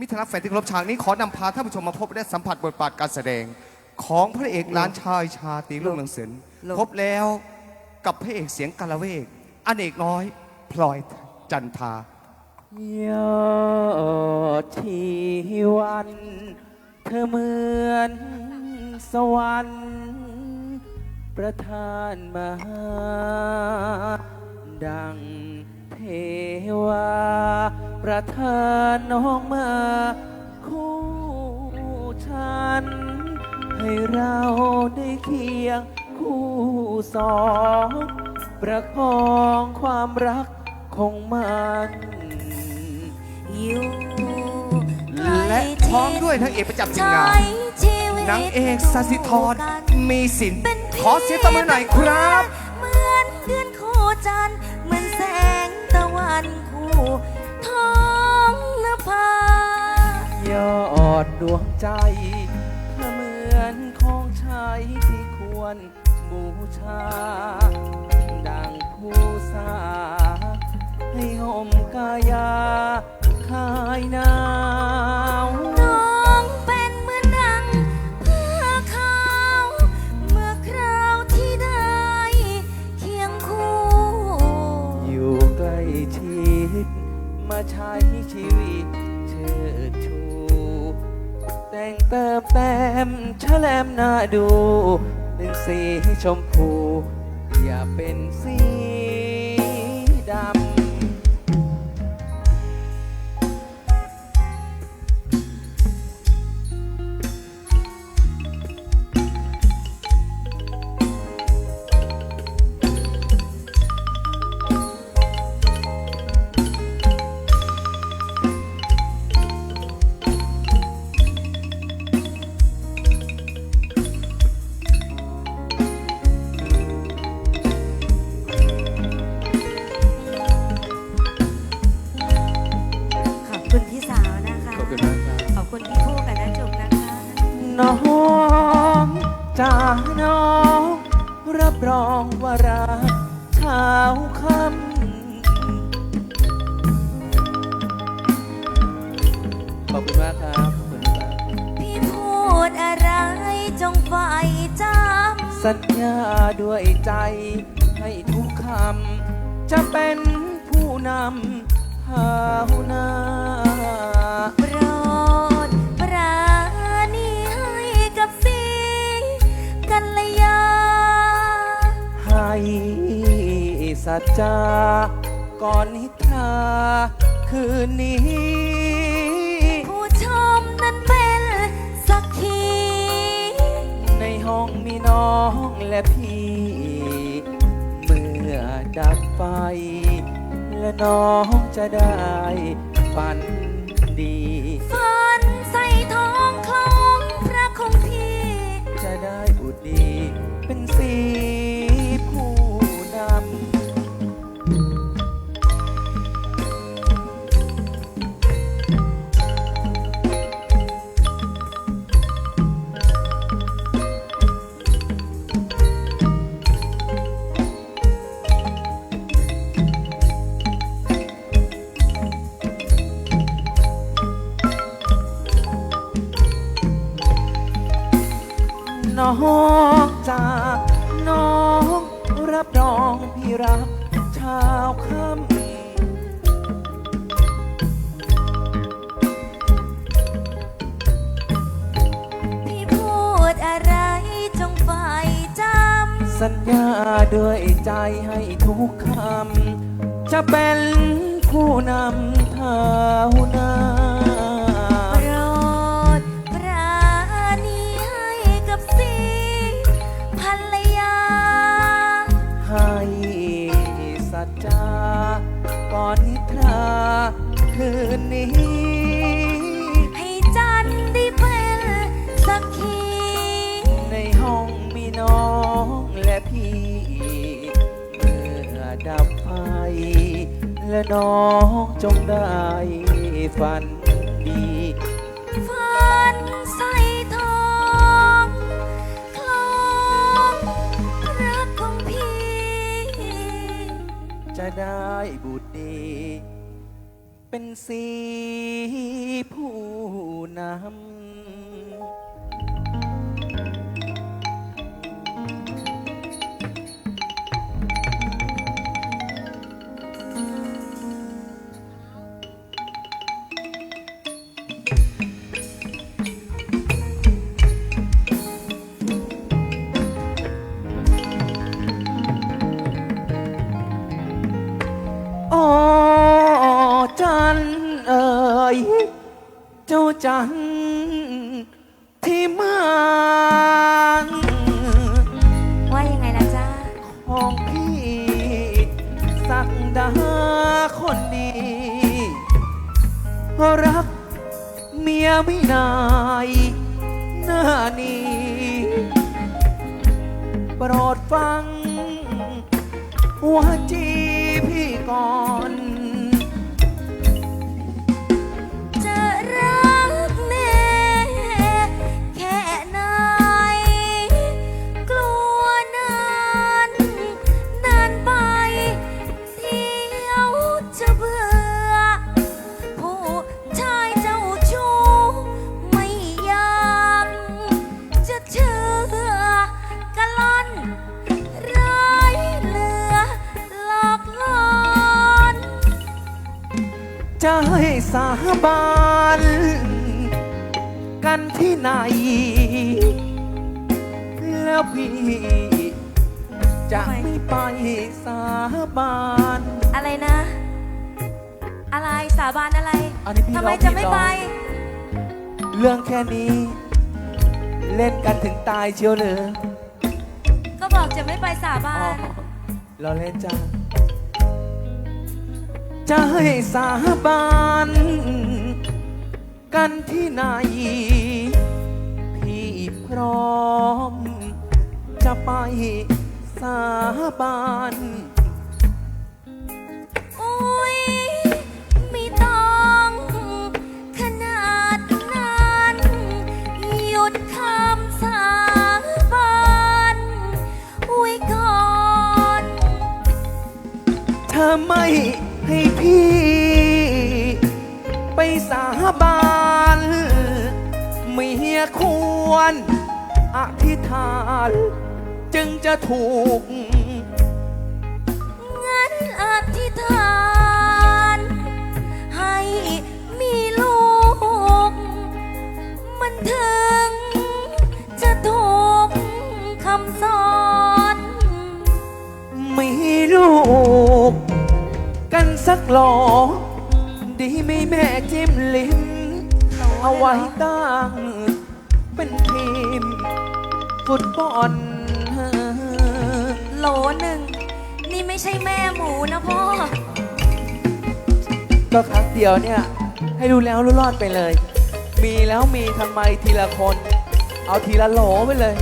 มิตรรักแฟนที่เคารพฉากนี้ขอนำพาท่านผู้ชมมาพบและสัมผัสบทบาทการแสดง ของพระเอกล้านชายชาตรีรุ่งเรืองศิลป์ลูกพบแล้วกับพระเอกเสียงกาละเวกอเนกน้อยพลอยจันทา ยอดชีวัน เธอเหมือนสวรรค์ประทานมาหาดัง เทวา ประทานน้องมาคู่ฉัน ให้เราได้เคียงคู่สอง ประคองความรักคงมันอยู่และพร้อมด้วยทั้งเอกประจำทีมงานนางเอกสัสิธรมีสิน ขอเสียงตบมือหน่อยครับ เหมือนเดือนโคจันทร์ ตะวันคู่ท้องนภายอดดวงใจเธอเหมือนของใช้ที่ควรบูชา ดังผู้สา ให้ห่มกายาคลายหนาว แลมหน้าดู เป็นสีชมพู อย่าเป็นสี คุณมากครับขอบคุณมากพี่พูดอะไรจงใฝ่จสัญญาด้วยใจ ให้ทุกคำ จะเป็นผู้นำเท่านาำโปรดปราณีให้กับสีกัลยา ให้สัจจาก่อนนิทราคืนนี้ องและพี่ เมื่อดับไฟ และน้องจะได้ฝันดี น้องจากน้องรับรองพี่รักชาวคำพี่พูดอะไรจงใฝ่จสัญญาด้วยใจให้ทุกคำ จะเป็นผู้นำเท่านา และน้องจงได้ฝันดี ฝันใส่ทองคล้องรักของพี่ จะได้บุตรดี เป็นสีผู้นำ จ้าจันที่เมืองว่ายังไงล่ะจ้าของพี่สักดาคนดีรักเมียไม่นายหน้านี้โปรดฟังหัวจีพี่ก่อน จะให้สาบานกันที่ไหน แล้วพี่จะไม่ไปสาบานอะไรนะ อะไรสาบานอะไรอันนี้พี่ทำไมร้องจะผิดไม่เหรอไป เรื่องแค่นี้ เล่นกันถึงตายเชียวเลยก็บอกจะไม่ไปสาบาอ๋อนเราเล่นจ้า จะให้สาบานกันที่ไหน พี่พร้อม จะไปสาบานอุ้ยไม่ต้องขนาดนั้น หยุดคำสาบานไว้ก่อนถ้าไม่ เมียควร อธิษฐานจึงจะถูก งั้นอธิษฐาน ให้มีลูก มันถึง จะถูกคำสอนมีลูก กันสักหลอ ดีไหม่แม่จิ้มลิ้ม เอาไว้ตั้งเป็นทีม ฟุตบอลโหลหนึ่ง นี่ไม่ใช่แม่หมูนะพ่อ ก็ครั้งเดียวเนี่ย ให้รู้แล้วรู้รอดไปเลย มีแล้วมีทำไมทีละคน เอาทีละโหลไปเลย